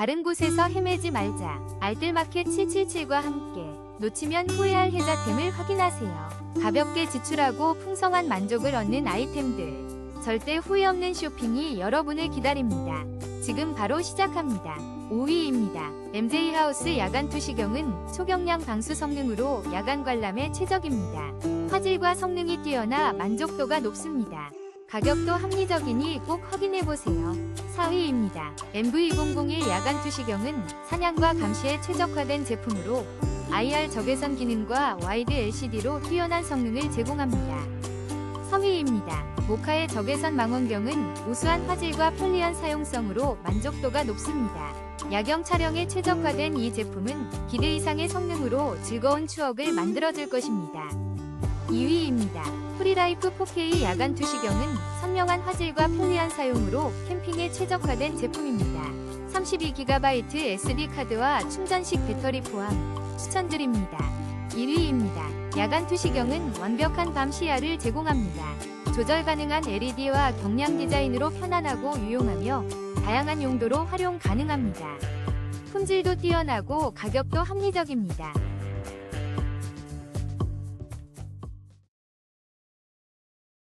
다른 곳에서 헤매지 말자. 알뜰마켓 777과 함께 놓치면 후회할 혜자템을 확인하세요. 가볍게 지출하고 풍성한 만족을 얻는 아이템들. 절대 후회 없는 쇼핑이 여러분을 기다립니다. 지금 바로 시작합니다. 5위입니다. MJ 하우스 야간 투시경은 초경량 방수 성능으로 야간 관람에 최적입니다. 화질과 성능이 뛰어나 만족도가 높습니다. 가격도 합리적이니 꼭 확인해보세요. 4위입니다. MV001 야간 투시경은 사냥과 감시에 최적화된 제품으로 IR 적외선 기능과 와이드 LCD로 뛰어난 성능을 제공합니다. 3위입니다. 모카의 적외선 망원경은 우수한 화질과 편리한 사용성으로 만족도가 높습니다. 야경 촬영에 최적화된 이 제품은 기대 이상의 성능으로 즐거운 추억을 만들어줄 것입니다. 2위입니다. 프리라이프 4K 야간 투시경은 선명한 화질과 편리한 사용으로 캠핑에 최적화된 제품입니다. 32GB SD 카드와 충전식 배터리 포함 추천드립니다. 1위입니다. 야간 투시경은 완벽한 밤 시야를 제공합니다. 조절 가능한 LED와 경량 디자인으로 편안하고 유용하며 다양한 용도로 활용 가능합니다. 품질도 뛰어나고 가격도 합리적입니다.